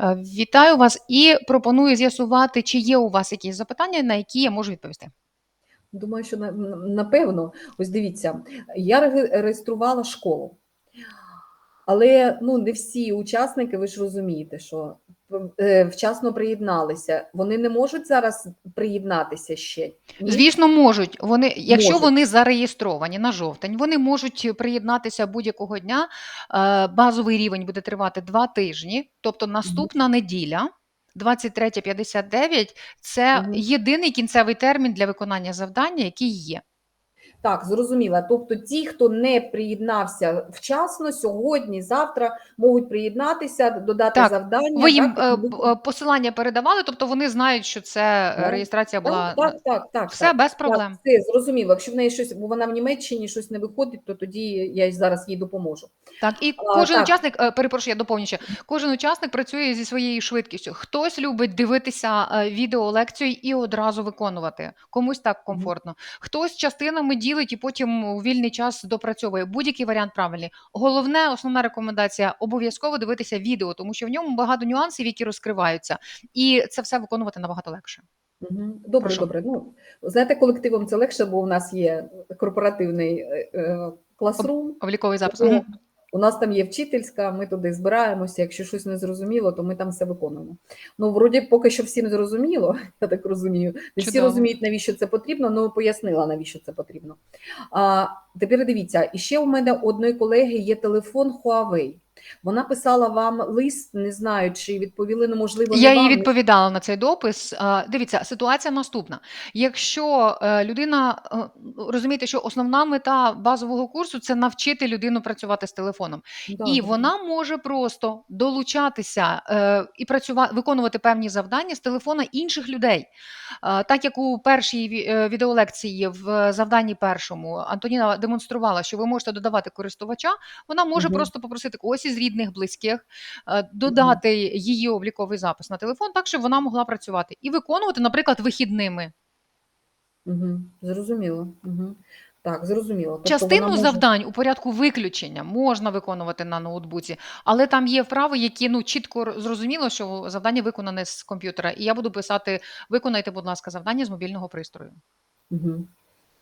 Е, Вітаю вас і пропоную з'ясувати, чи є у вас якісь запитання, на які я можу відповісти. Думаю, що на- на- напевно, ось дивіться, я реєструвала школу, але ну, не всі учасники, ви ж розумієте, що вчасно приєдналися. Вони не можуть зараз приєднатися ще. Ні? Звісно, можуть. Вони, якщо Можуть. вони зареєстровані на жовтень, вони можуть приєднатися будь-якого дня. Е, Базовий рівень буде тривати два тижні, тобто наступна неділя. 23.59 – це єдиний кінцевий термін для виконання завдання, який є. Так, зрозуміла. Тобто ті, хто не приєднався вчасно, сьогодні, завтра можуть приєднатися, додати Так, завдання. Ви їм так, е, е, посилання передавали, тобто вони знають, що це е, Так, реєстрація була Так, так, так, так. все так. без Так, проблем. все зрозуміло. Якщо в неї щось, бо вона в Німеччині щось не виходить, то тоді я зараз їй допоможу. Так, і А, кожен так. учасник, перепрошую, я доповню ще. Кожен учасник працює зі своєю швидкістю. Хтось любить дивитися е, відеолекцію і одразу виконувати. Комусь так комфортно. Хтось частинами ділить і потім у вільний час допрацьовує. Будь-який варіант правильний. Головне, основна рекомендація обов'язково дивитися відео, тому що в ньому багато нюансів, які розкриваються, і це все виконувати набагато легше. Добре, Прошу. добре. Ну, знаєте, колективом це легше, бо у нас є корпоративний е, е, класрум. Обліковий запис. У нас там є вчительська, ми туди збираємося. Якщо щось не зрозуміло, то ми там все виконуємо. Ну, вроді, поки що всім зрозуміло, я так розумію. Не всі розуміють, навіщо це потрібно, ну пояснила, навіщо це потрібно. А, тепер дивіться, і ще у мене одної колеги є телефон Huawei. Вона писала вам лист, не знаю, чи відповіли, ну, можливо, Я їй відповідала на цей допис. Дивіться, ситуація наступна. Якщо е, людина е, розумієте, що основна мета базового курсу це навчити людину працювати з телефоном, Да, і вона може просто долучатися е, і працювати, виконувати певні завдання з телефона інших людей. Так як у першій відеолекції в завданні першому Антоніна демонструвала, що ви можете додавати користувача, вона може Мгм. просто попросити когось із рідних, близьких е, додати її обліковий запис на телефон, так щоб вона могла працювати і виконувати, наприклад, вихідними. Угу. Зрозуміло. Угу. Так, зрозуміло. Тобто Частину може- завдань у порядку виключення можна виконувати на ноутбуці, але там є вправи, які ну чітко зрозуміло, що завдання виконане з комп'ютера. І я буду писати: виконайте, будь ласка, завдання з мобільного пристрою. Угу.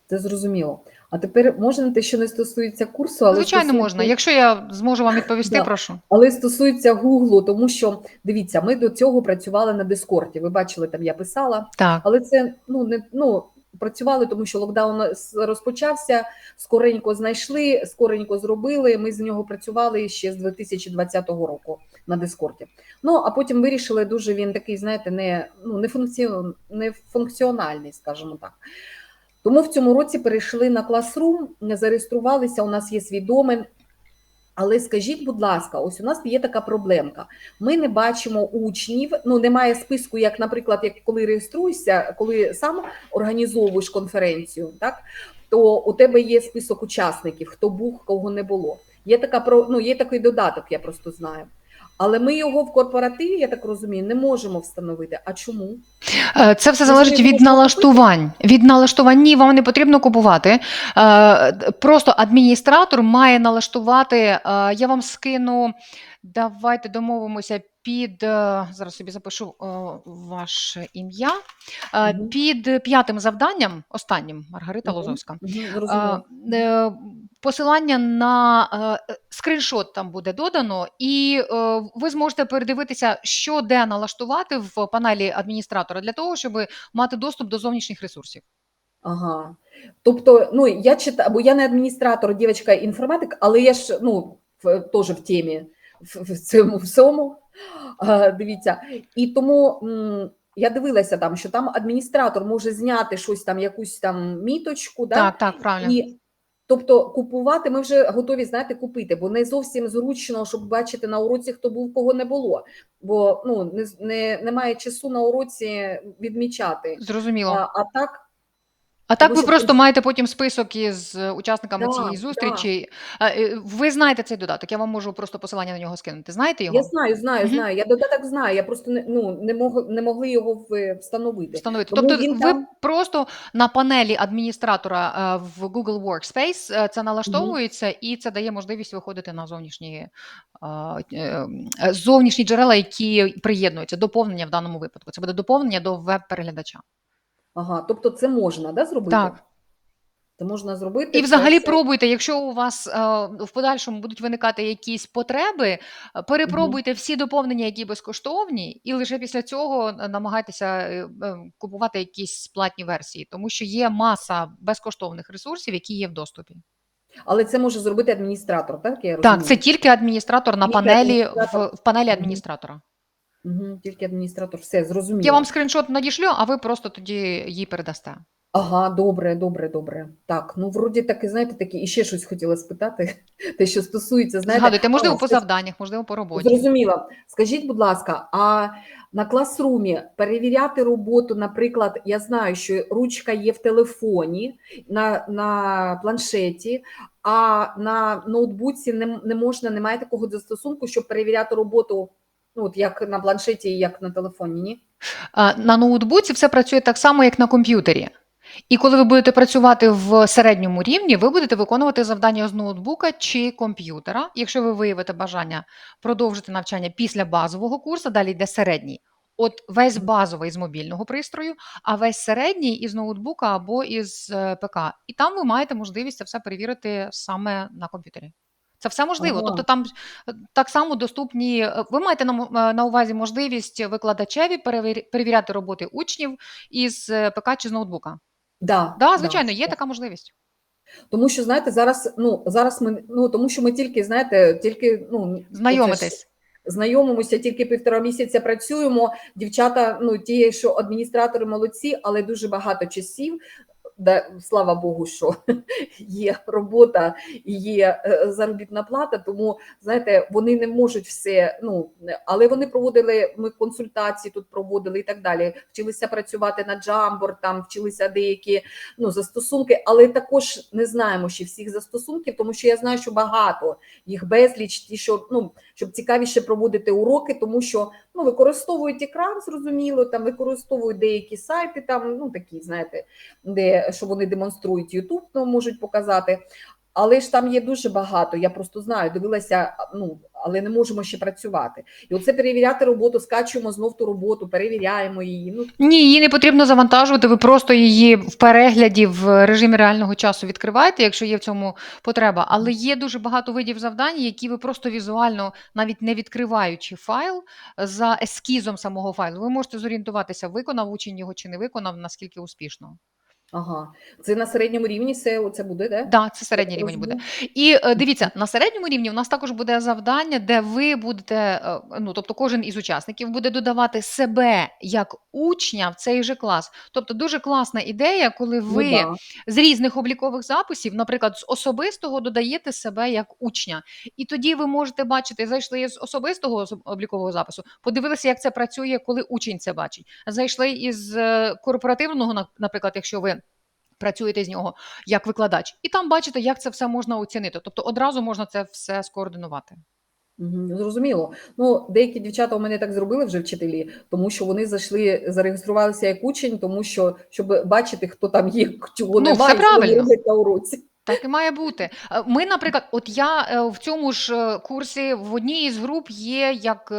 Це зрозуміло. А тепер можна те, що не стосується курсу, але Звичайно, стосується, можна. Якщо я зможу вам відповісти, Да. прошу. але стосується Гуглу, тому що дивіться, ми до цього працювали на Дискорді. Ви бачили, там я писала, Так. але це ну не ну. Працювали, тому що локдаун розпочався, скоренько знайшли, скоренько зробили. Ми з нього працювали ще з 2020 року на Дискорді. Ну а потім вирішили дуже він такий, знаєте, не ну не функціон, не функціональний, скажімо так. Тому в цьому році перейшли на Classroom, зареєструвалися. У нас є свій домен. Але скажіть, будь ласка, ось у нас є така проблемка. Ми не бачимо учнів, ну немає списку, як, наприклад, як коли реєструєшся, коли сам організовуєш конференцію, так то у тебе є список учасників, хто був, кого не було. Є така про ну, є такий додаток, я просто знаю. Але ми його в корпоративі, я так розумію, не можемо встановити. А чому? Е, Це все залежить від налаштувань. Від налаштувань ні, вам не потрібно купувати. Е, Просто адміністратор має налаштувати. е, Я вам скину. Давайте домовимося під зараз собі запишу ваше ім'я. Під п'ятим завданням, останнім Маргарита. Лозовська. Посилання на е, е, скріншот там буде додано, і е, ви зможете передивитися, що де налаштувати в панелі адміністратора для того, щоб мати доступ до зовнішніх ресурсів. Ага. Тобто, ну я читаю, бо я не адміністратор, дівчинка інформатик, але я ж ну в, теж в темі в, в цьому всьому. А, дивіться, і тому м, я дивилася там, що там адміністратор може зняти щось там, якусь там міточку, да? Так, так, правильно. І тобто купувати ми вже готові знаєте, купити, бо не зовсім зручно, щоб бачити на уроці, хто був, кого не було. Бо ну не, не немає часу на уроці відмічати. Зрозуміло. А, а так, А так Тому ви що просто маєте потім список із е, учасниками Да, цієї да. зустрічі. Е, е, Ви знаєте цей додаток, я вам можу просто посилання на нього скинути. Знаєте Я його? знаю, знаю, Мгм. знаю. Я додаток знаю. Я просто не ну не мог, не могли його в- встановити. Встановити. Тому Тобто він ви там просто на панелі адміністратора е, в Google Workspace е, це Мгм. налаштовується, і це дає можливість виходити на зовнішні, а, е, е, зовнішні джерела, які приєднуються, доповнення в даному випадку. Це буде доповнення до веб-переглядача. Ага, тобто це можна да, зробити? Так. Це можна зробити. І взагалі все. пробуйте, якщо у вас е, в подальшому будуть виникати якісь потреби, перепробуйте всі доповнення, які безкоштовні, і лише після цього е, намагайтеся е, купувати якісь платні версії, тому що є маса безкоштовних ресурсів, які є в доступі. Але це може зробити адміністратор, так? Я розумію? Так, це тільки адміністратор на Тільки панелі адміністратор. в, в панелі адміністратора. Угу, тільки адміністратор, все зрозуміло. Я вам скріншот надішлю, а ви просто тоді їй передасте. Ага, добре, добре, добре. Так, ну вроді таки, знаєте, такі, і ще щось хотіла спитати, те, що стосується, знаєте, Згадуйте, можливо, а, по завданнях, можливо, по роботі. Зрозуміла. Скажіть, будь ласка, а на класрумі перевіряти роботу, наприклад, я знаю, що ручка є в телефоні, на, на планшеті, а на ноутбуці не, не можна, немає такого застосунку, щоб перевіряти роботу, ну, от як на планшеті, як на телефоні, ні? На ноутбуці все працює так само, як на комп'ютері. І коли ви будете працювати в середньому рівні, ви будете виконувати завдання з ноутбука чи комп'ютера. Якщо ви виявите бажання продовжити навчання після базового курсу, далі йде середній. От весь базовий з мобільного пристрою, а весь середній із ноутбука або із е, ПК. І там ви маєте можливість це все перевірити саме на комп'ютері. Це все можливо. Ага. Тобто там е, так само доступні. е, Ви маєте на, е, на увазі можливість викладачеві перевір- перевіряти роботи учнів із ПК чи з ноутбука. Да, Да, звичайно, є да. така можливість. Тому що, знаєте, зараз, ну, зараз ми, ну, тому що ми тільки, знаєте, тільки, ну, Знайомитись. знайомимося, тільки півтора місяця працюємо. Дівчата, ну, ті, що адміністратори молодці, але дуже багато часів. Да, слава Богу, що є робота і є е, заробітна плата, тому знаєте, вони не можуть все. Ну але вони проводили. Ми консультації тут проводили і так далі. Вчилися працювати на джамбор, там вчилися деякі ну застосунки, але також не знаємо ще всіх застосунків, тому що я знаю, що багато їх безліч, ті, що ну щоб цікавіше проводити уроки, тому що ну використовують екран, зрозуміло, там використовують деякі сайти, там ну такі, знаєте, де що вони демонструють YouTube, то можуть показати. Але ж там є дуже багато. Я просто знаю, дивилася, ну але не можемо ще працювати. І оце перевіряти роботу, скачуємо знов ту роботу, перевіряємо її. Ну Ні, її не потрібно завантажувати. Ви просто її в перегляді в режимі реального часу відкриваєте, якщо є в цьому потреба. Але є дуже багато видів завдань, які ви просто візуально, навіть не відкриваючи файл за ескізом самого файлу, ви можете зорієнтуватися, виконав учень його чи не виконав, наскільки успішно. Ага, це на середньому рівні все це буде, де? Да, це середній рівень буде. І е, дивіться, на середньому рівні у нас також буде завдання, де ви будете, е, ну тобто кожен із учасників буде додавати себе як учня в цей же клас. Тобто дуже класна ідея, коли ви Ну, да. з різних облікових записів, наприклад, з особистого додаєте себе як учня. І тоді ви можете бачити, зайшли з особистого облікового запису, подивилися, як це працює, коли учень це бачить. Зайшли із е, корпоративного, наприклад, якщо ви. Працюєте з нього як викладач, і там бачите, як це все можна оцінити. Тобто одразу можна це все скоординувати. Зрозуміло. Ну, деякі дівчата у мене так зробили вже вчителі, тому що вони зайшли, зареєструвалися як учень, тому що щоб бачити, хто там є, чого Ну, немає, правильно. на уроці. Так і має бути. Е, Ми, наприклад, от я е, в цьому ж е, курсі в одній із груп є як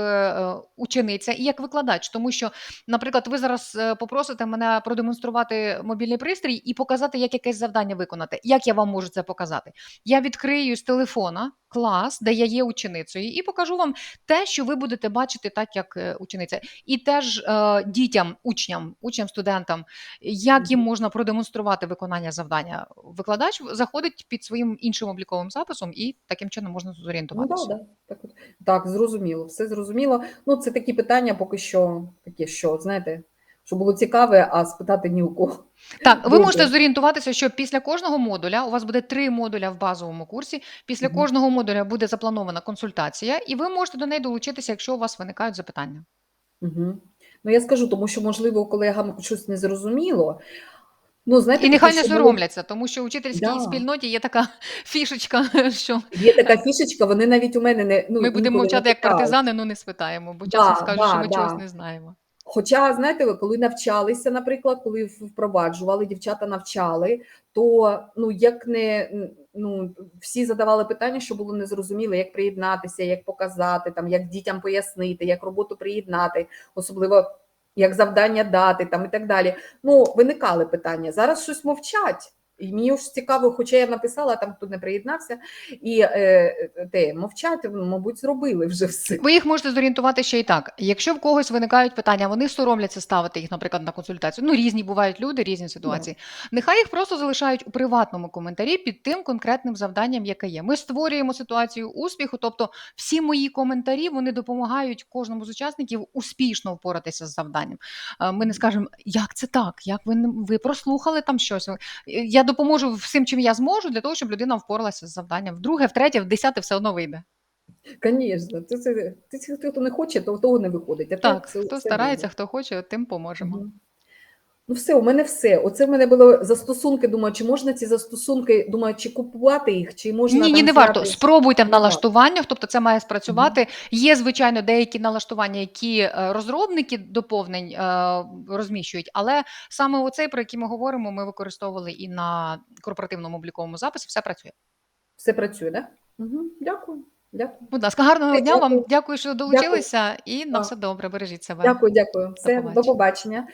учениця і як викладач, тому що, наприклад, ви зараз е, попросите мене продемонструвати мобільний пристрій і показати, як якесь завдання виконати. Як я вам можу це показати? Я відкрию з телефона клас, де я є ученицею, і покажу вам те, що ви будете бачити так, як е, учениця, і теж е, дітям, учням, учням, студентам, як їм можна продемонструвати виконання завдання. Викладач заходить під своїм іншим обліковим записом, і таким чином можна Ну, зорієнтуватися. да, да. Так, так, зрозуміло, все зрозуміло. Ну, це такі питання поки що, такі, що, знаєте, що було цікаве, а спитати ні у кого. Так, ви Добре. можете зорієнтуватися, що після кожного модуля у вас буде три модуля в базовому курсі. Після Мгм. кожного модуля буде запланована консультація, і ви можете до неї долучитися, якщо у вас виникають запитання. Угу. Ну, я скажу, тому що, можливо, колегам щось не зрозуміло. Ну, знаєте, І нехай не соромляться, тому що у вчительській Да. спільноті є така фішечка, що Є така фішечка, вони навіть у мене не ну, ми будемо мовчати як партизани, ну не спитаємо, бо Да, скажуть, да, що ми да. чогось не знаємо. Хоча, знаєте, ви, коли навчалися, наприклад, коли впроваджували, дівчата навчали, то ну як не ну всі задавали питання, що було незрозуміло, як приєднатися, як показати, там як дітям пояснити, як роботу приєднати, особливо як завдання дати, там і так далі. Ну виникали питання. Зараз щось мовчать. І мені ж цікаво, хоча я написала там, хто не приєднався, і е, те мовчать, мабуть, зробили вже все. Ви їх можете зорієнтувати ще й так. Якщо в когось виникають питання, вони соромляться ставити їх, наприклад, на консультацію. Ну, різні бувають люди, різні ситуації. Нехай їх просто залишають у приватному коментарі під тим конкретним завданням, яке є. Ми створюємо ситуацію успіху, тобто всі мої коментарі вони допомагають кожному з учасників успішно впоратися з завданням. Е, Ми не скажемо, як це так, як ви ви прослухали там щось. Я допоможу всім, чим я зможу, для того, щоб людина впоралася з завданням. Вдруге, втретє, в десяте все одно вийде. Звісно, це, це, це, хто не хоче, то того не виходить. А Так, це- хто це старається, вийде. хто хоче, тим поможемо. Мгм. Ну, все, у мене все. Оце в мене було застосунки. Думаю, чи можна ці застосунки, думаю, чи купувати їх, чи можна. Ні, ні, не варто. Спробуйте в Ну, налаштуваннях, тобто це має спрацювати. Є, звичайно, деякі налаштування, які е, розробники доповнень е, розміщують, але саме оцей, про який ми говоримо, ми використовували і на корпоративному обліковому записі. Все працює. Все працює, так? Да? Угу, дякую. Дякую. Будь ласка, гарного дня вам. Дякую. Дякую, що долучилися, і на все добре. Бережіть себе. Дякую, дякую. Все, до побачення. побачення.